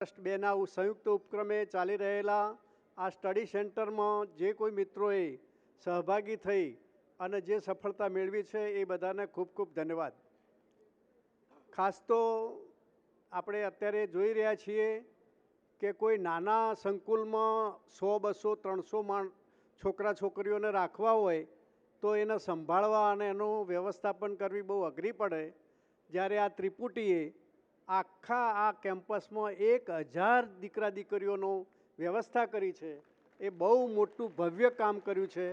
Trust બેના સંયુક્ત ઉપક્રમે ચાલી રહેલા આ સ્ટડી સેન્ટરમાં જે કોઈ મિત્રોએ સહભાગી થઈ અને જે સફળતા મેળવી છે એ બધાને ખૂબ ખૂબ ધન્યવાદ. ખાસ તો આપણે અત્યારે જોઈ રહ્યા છીએ કે કોઈ નાના સંકુલમાં સો, બસો, ત્રણસો માણ છોકરા છોકરીઓને રાખવા હોય તો એને સંભાળવા અને એનું વ્યવસ્થાપન કરવી બહુ અઘરી પડે. જ્યારે આ ત્રિપુટીએ આખા આ કેમ્પસમાં એક હજાર દીકરા દીકરીઓનો વ્યવસ્થા કરી છે. એ બહુ મોટું ભવ્ય કામ કર્યું છે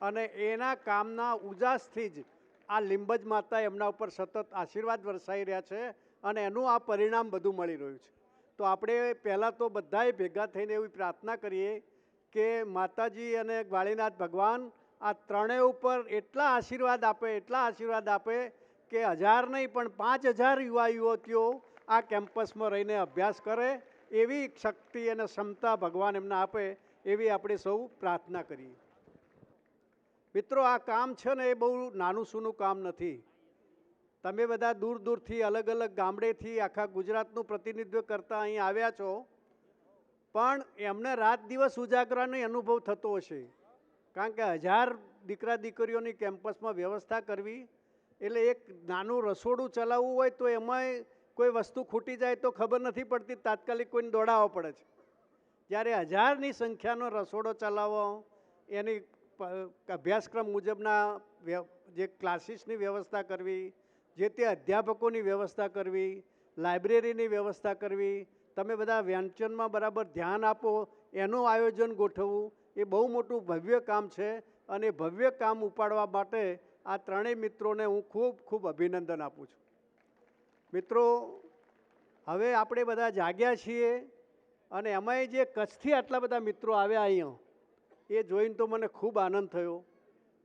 અને એના કામના ઉજાસથી જ આ લીંબજ માતા એમના ઉપર સતત આશીર્વાદ વરસાઈ રહ્યા છે અને એનું આ પરિણામ બધું મળી રહ્યું છે. તો આપણે પહેલાં તો બધાએ ભેગા થઈને એવી પ્રાર્થના કરીએ કે માતાજી અને ગ્વાળીનાથ ભગવાન આ ત્રણેય ઉપર એટલા આશીર્વાદ આપે, એટલા આશીર્વાદ આપે કે હજાર નહીં પણ પાંચ હજાર યુવા યુવતીઓ આ કેમ્પસમાં રહીને અભ્યાસ કરે, એવી શક્તિ અને ક્ષમતા ભગવાન એમને આપે, એવી આપણે સૌ પ્રાર્થના કરીએ. મિત્રો, આ કામ છે ને એ બહુ નાનું સૂનું કામ નથી. તમે બધા દૂર દૂરથી, અલગ અલગ ગામડેથી, આખા ગુજરાતનું પ્રતિનિધિત્વ કરતા અહીં આવ્યા છો. પણ એમને રાત દિવસ ઉજાગરાનો અનુભવ થતો હશે. કારણ કે હજાર દીકરા દીકરીઓની કેમ્પસમાં વ્યવસ્થા કરવી, એટલે એક નાનું રસોડું ચલાવવું હોય તો એમાંય કોઈ વસ્તુ ખૂટી જાય તો ખબર નથી પડતી, તાત્કાલિક કોઈને દોડાવવો પડે છે. જ્યારે હજારની સંખ્યાનો રસોડો ચલાવવો એની અભ્યાસક્રમ મુજબના જે ક્લાસીસની વ્યવસ્થા કરવી, જે તે અધ્યાપકોની વ્યવસ્થા કરવી, લાઇબ્રેરીની વ્યવસ્થા કરવી, તમે બધા વ્યંચનમાં બરાબર ધ્યાન આપો, એનું આયોજન ગોઠવવું, એ બહુ મોટું ભવ્ય કામ છે અને ભવ્ય કામ ઉપાડવા માટે આ ત્રણેય મિત્રોને હું ખૂબ ખૂબ અભિનંદન આપું છું. મિત્રો, હવે આપણે બધા જાગ્યા છીએ અને એમાંય જે કચ્છથી આટલા બધા મિત્રો આવ્યા અહીંયા, એ જોઈને તો મને ખૂબ આનંદ થયો.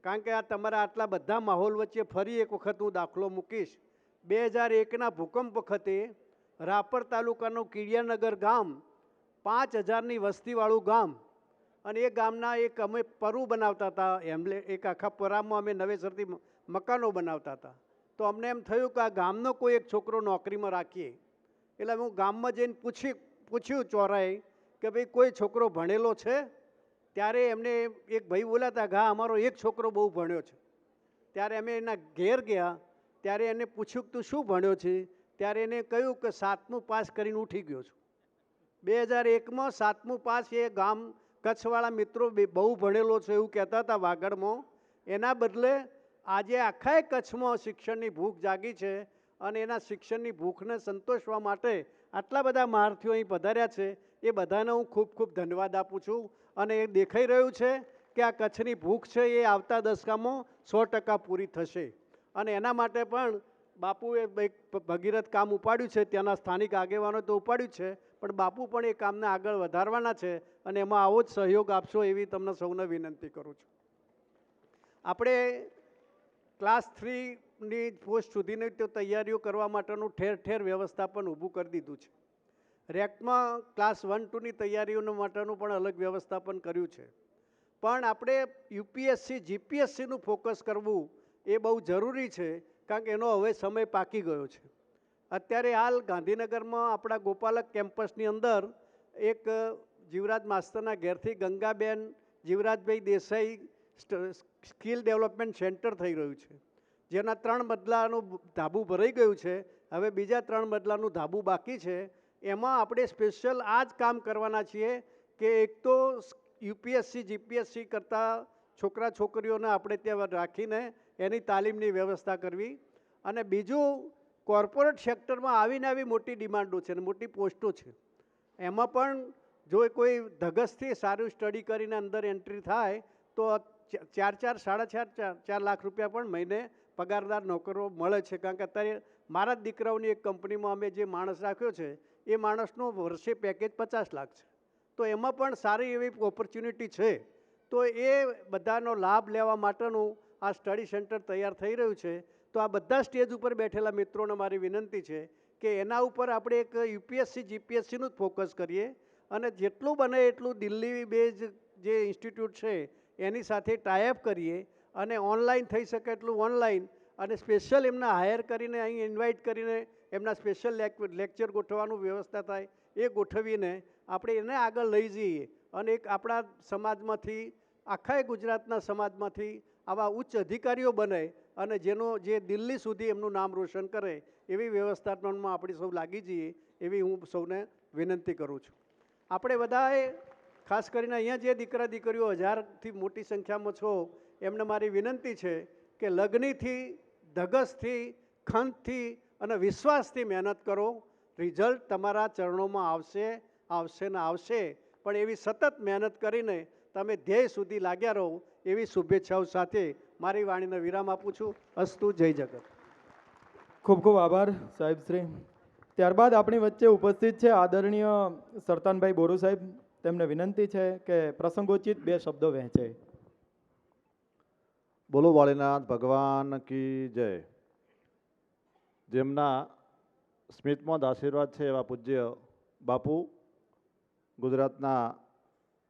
કારણ કે આ તમારા આટલા બધા માહોલ વચ્ચે ફરી એક વખત હું દાખલો મૂકીશ. બે હજાર એકના ભૂકંપ વખતે રાપર તાલુકાનું કીડિયાનગર ગામ પાંચ હજારની વસ્તીવાળું ગામ અને એ ગામના એક અમે પરુ બનાવતા હતા એમલે એક આખા પરામાં અમે નવેસરથી મકાનો બનાવતા હતા. તો અમને એમ થયું કે આ ગામનો કોઈ એક છોકરો નોકરીમાં રાખીએ. એટલે હું ગામમાં જઈને પૂછી, પૂછ્યું ચોરાએ કે ભાઈ, કોઈ છોકરો ભણેલો છે? ત્યારે એમને એક ભાઈ બોલ્યા હતા કે અમારો એક છોકરો બહુ ભણ્યો છે. ત્યારે અમે એના ઘેર ગયા. ત્યારે એને પૂછ્યું તું શું ભણ્યો છે? ત્યારે એને કહ્યું કે સાતમું પાસ કરીને ઉઠી ગયો છું. બે હજાર એકમાં સાતમું પાસ એ ગામ કચ્છવાળા મિત્રો બહુ ભણેલો છે એવું કહેતા હતા વાગડમાં. એના બદલે આજે આખા કચ્છમાં શિક્ષણની ભૂખ જાગી છે અને એના શિક્ષણની ભૂખને સંતોષવા માટે આટલા બધા મહારથીઓ અહીં પધાર્યા છે. એ બધાને હું ખૂબ ખૂબ ધન્યવાદ આપું છું અને એ દેખાઈ રહ્યું છે કે આ કચ્છની ભૂખ છે એ આવતા દશકામાં સો ટકા પૂરી થશે. અને એના માટે પણ બાપુએ એક ભગીરથ કામ ઉપાડ્યું છે. ત્યાંના સ્થાનિક આગેવાનો તો ઉપાડ્યું છે, પણ બાપુ પણ એ કામને આગળ વધારવાના છે અને એમાં આવો જ સહયોગ આપશો એવી તમને સૌને વિનંતી કરું છું. આપણે ક્લાસ થ્રીની પોસ્ટ સુધીની તો તૈયારીઓ કરવા માટેનું ઠેર ઠેર વ્યવસ્થાપન ઊભું કરી દીધું છે. રેકમાં ક્લાસ વન ટુની તૈયારીઓ માટેનું પણ અલગ વ્યવસ્થાપન કર્યું છે. પણ આપણે યુપીએસસી, જીપીએસસીનું ફોકસ કરવું એ બહુ જરૂરી છે, કારણ કે એનો હવે સમય પાકી ગયો છે. અત્યારે હાલ ગાંધીનગરમાં આપણા ગોપાલક કેમ્પસની અંદર એક જીવરાજ માસ્તરના ઘેરથી Gangaben, Jivrajbhai Desai skill development centre થઈ રહ્યું છે. જેના ત્રણ બદલાનું ધાબું ભરાઈ ગયું છે. હવે બીજા ત્રણ બદલાનું ધાબું બાકી છે. એમાં આપણે સ્પેશિયલ આ જ કામ કરવાના છીએ કે એક તો યુપીએસસી, જીપીએસસી કરતાં છોકરા છોકરીઓને આપણે ત્યાં રાખીને એની તાલીમની વ્યવસ્થા કરવી. અને બીજું, કોર્પોરેટ સેક્ટરમાં આવીને આવી મોટી ડિમાન્ડો છે અને મોટી પોસ્ટો છે. એમાં પણ જો કોઈ ધગસથી સારું સ્ટડી કરીને અંદર એન્ટ્રી થાય તો ચાર ચાર, સાડા ચાર ચાર ચાર લાખ રૂપિયા પણ મહિને પગારદાર નોકરો મળે છે. કારણ કે અત્યારે મારા જ દીકરાઓની એક કંપનીમાં અમે જે માણસ રાખ્યો છે, એ માણસનો વર્ષે પેકેજ પચાસ લાખ છે. તો એમાં પણ સારી એવી ઓપોર્ચ્યુનિટી છે. તો એ બધાનો લાભ લેવા માટેનું આ સ્ટડી સેન્ટર તૈયાર થઈ રહ્યું છે. તો આ બધા સ્ટેજ ઉપર બેઠેલા મિત્રોને મારી વિનંતી છે કે એના ઉપર આપણે એક યુપીએસસી જીપીએસસીનું જ ફોકસ કરીએ અને જેટલું બને એટલું દિલ્હી બેઝ જે ઇન્સ્ટિટ્યૂટ છે એની સાથે ટાઈઅપ કરીએ અને ઓનલાઈન થઈ શકે એટલું ઓનલાઈન અને સ્પેશિયલ એમને હાયર કરીને અહીં ઇન્વાઇટ કરીને એમના સ્પેશિયલ લેક્ચર ગોઠવવાનું વ્યવસ્થા થાય એ ગોઠવીને આપણે એને આગળ લઈ જઈએ. અને એક આપણા સમાજમાંથી, આખા ગુજરાતના સમાજમાંથી આવા ઉચ્ચ અધિકારીઓ બને અને જેનો, જે દિલ્હી સુધી એમનું નામ રોશન કરે એવી વ્યવસ્થાપનમાં આપણે સૌ લાગી જઈએ એવી હું સૌને વિનંતી કરું છું. આપણે બધાએ ખાસ કરીને અહીંયા જે દીકરા દીકરીઓ હજારથી મોટી સંખ્યામાં છો, એમને મારી વિનંતી છે કે લગ્નથી, ધગસથી, ખંતથી અને વિશ્વાસથી મહેનત કરો. રિઝલ્ટ તમારા ચરણોમાં આવશે આવશે ને આવશે. પણ એવી સતત મહેનત કરીને તમે ધ્યેય સુધી લાગ્યા રહો એવી શુભેચ્છાઓ સાથે મારી વાણીને વિરામ આપું છું. અસ્તુ, જય જગત. ખૂબ ખૂબ આભાર, સાહેબ શ્રી. ત્યારબાદ આપણી વચ્ચે ઉપસ્થિત છે આદરણીય સરતાનભાઈ બોરુ સાહેબ. તેમને વિનંતી છે કે પ્રસંગોચિત બે શબ્દો વહેંચે બોલો વાળીનાથ, ભગવાન કી જય. જેમના સ્મિતમાં આશીર્વાદ છે એવા પૂજ્ય બાપુ, ગુજરાતના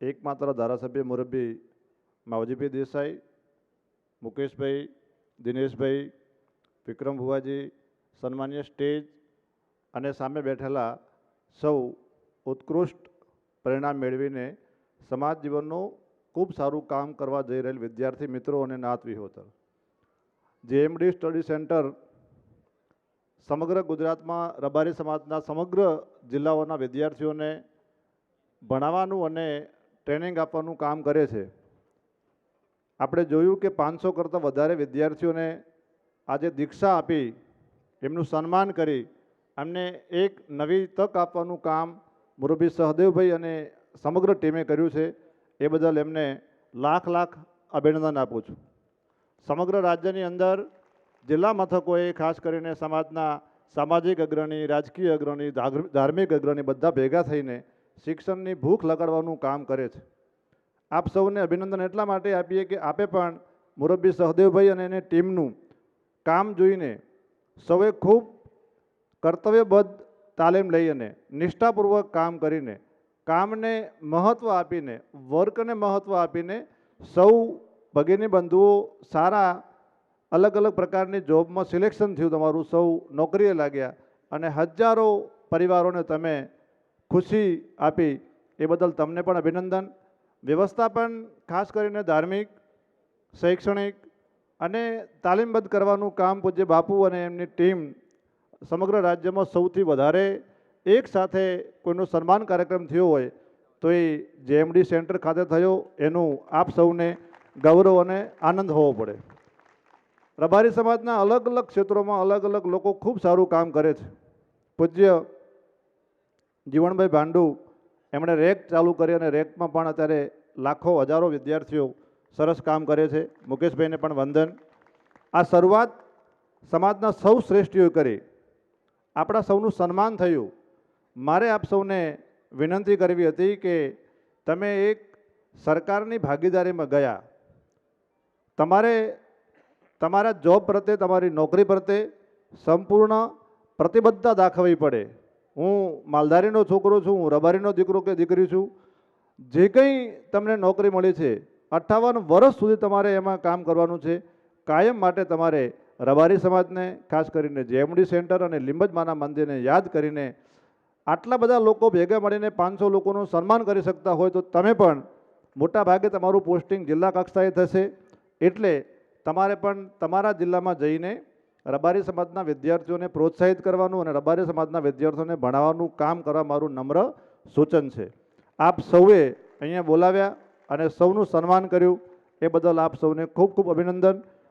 એકમાત્ર ધારાસભ્ય મુરબ્બી માવજીભાઈ દેસાઈ, મુકેશભાઈ, દિનેશભાઈ, વિક્રમ ભુવાજી, સન્માન્ય સ્ટેજ અને સામે બેઠેલા સૌ ઉત્કૃષ્ટ પરિણામ મેળવીને સમાજ જીવનનું ખૂબ સારું કામ કરવા જઈ રહેલ વિદ્યાર્થી મિત્રો અને નાત વિહોતર. જેએમડી સ્ટડી સેન્ટર સમગ્ર ગુજરાતમાં રબારી સમાજના સમગ્ર જિલ્લાઓના વિદ્યાર્થીઓને ભણાવવાનું અને ટ્રેનિંગ આપવાનું કામ કરે છે. આપણે જોયું કે પાંચસો કરતાં વધારે વિદ્યાર્થીઓને આજે દીક્ષા આપી, એમનું સન્માન કરી, એમને એક નવી તક આપવાનું કામ મુરબ્બી સહદેવભાઈ અને સમગ્ર ટીમે કર્યું છે, એ બદલ એમને લાખ લાખ અભિનંદન આપું છું. સમગ્ર રાજ્યની અંદર જિલ્લા મથકોએ ખાસ કરીને સમાજના સામાજિક અગ્રણી, રાજકીય અગ્રણી ધાર્મિક અગ્રણી બધા ભેગા થઈને શિક્ષણની ભૂખ લગાડવાનું કામ કરે છે. આપ સૌને અભિનંદન એટલા માટે આપીએ કે આપે પણ મુરબ્બી સહદેવભાઈ અને એની ટીમનું કામ જોઈને સૌએ ખૂબ કર્તવ્યબદ્ધ તાલીમ લઈ અને નિષ્ઠાપૂર્વક કામ કરીને, કામને મહત્ત્વ આપીને, વર્કને મહત્ત્વ આપીને સૌ ભગીની બંધુઓ સારા અલગ અલગ પ્રકારની જોબમાં સિલેક્શન થયું તમારું, સૌ નોકરીએ લાગ્યા અને હજારો પરિવારોને તમે ખુશી આપી. એ બદલ તમને પણ અભિનંદન. વ્યવસ્થાપન, ખાસ કરીને ધાર્મિક, શૈક્ષણિક અને તાલીમબદ્ધ કરવાનું કામ પૂજ્ય બાપુ અને એમની ટીમ સમગ્ર રાજ્યમાં સૌથી વધારે એક સાથે કોઈનો સન્માન કાર્યક્રમ થયો હોય તો એ જેએમડી સેન્ટર ખાતે થયો. એનું આપ સૌને ગૌરવ અને આનંદ હોવો પડે. રબારી સમાજના અલગ અલગ ક્ષેત્રોમાં અલગ અલગ લોકો ખૂબ સારું કામ કરે છે. પૂજ્ય જીવણભાઈ ભાંડુ એમણે રેક ચાલુ કરી અને રેકમાં પણ અત્યારે લાખો, હજારો વિદ્યાર્થીઓ સરસ કામ કરે છે. મુકેશભાઈને પણ વંદન. આ શરૂઆત સમાજના સૌ શ્રેષ્ઠીઓ કરી. આપણા સૌનું સન્માન થયું. મારે આપ સૌને વિનંતી કરવી હતી કે તમે એક સરકારની ભાગીદારીમાં ગયા. તમારે તમારા જોબ પ્રત્યે, તમારી નોકરી પ્રત્યે સંપૂર્ણ પ્રતિબદ્ધતા દાખવવી પડે. હું માલધારીનો છોકરો છું, હું રબારીનો દીકરો કે દીકરી છું. જે કંઈ તમને નોકરી મળી છે, અઠ્ઠાવન વર્ષ સુધી તમારે એમાં કામ કરવાનું છે. કાયમ માટે તમારે રબારી સમાજને, ખાસ કરીને જેએમડી સેન્ટર અને લીંબજમાના મંદિરને યાદ કરીને આટલા બધા લોકો ભેગા મળીને પાંચસો લોકોનું સન્માન કરી શકતા હોય તો તમે પણ મોટા ભાગે તમારું પોસ્ટિંગ જિલ્લા કક્ષાએ થશે. એટલે તમારે પણ તમારા જિલ્લામાં જઈને રબારી સમાજના વિદ્યાર્થીઓને પ્રોત્સાહિત કરવાનું અને રબારી સમાજના વિદ્યાર્થીઓને ભણાવવાનું કામ કરવા મારું નમ્ર સૂચન છે. આપ સૌએ અહીંયા બોલાવ્યા અને સૌનું સન્માન કર્યું. એ બદલ આપ સૌને ખૂબ ખૂબ અભિનંદન.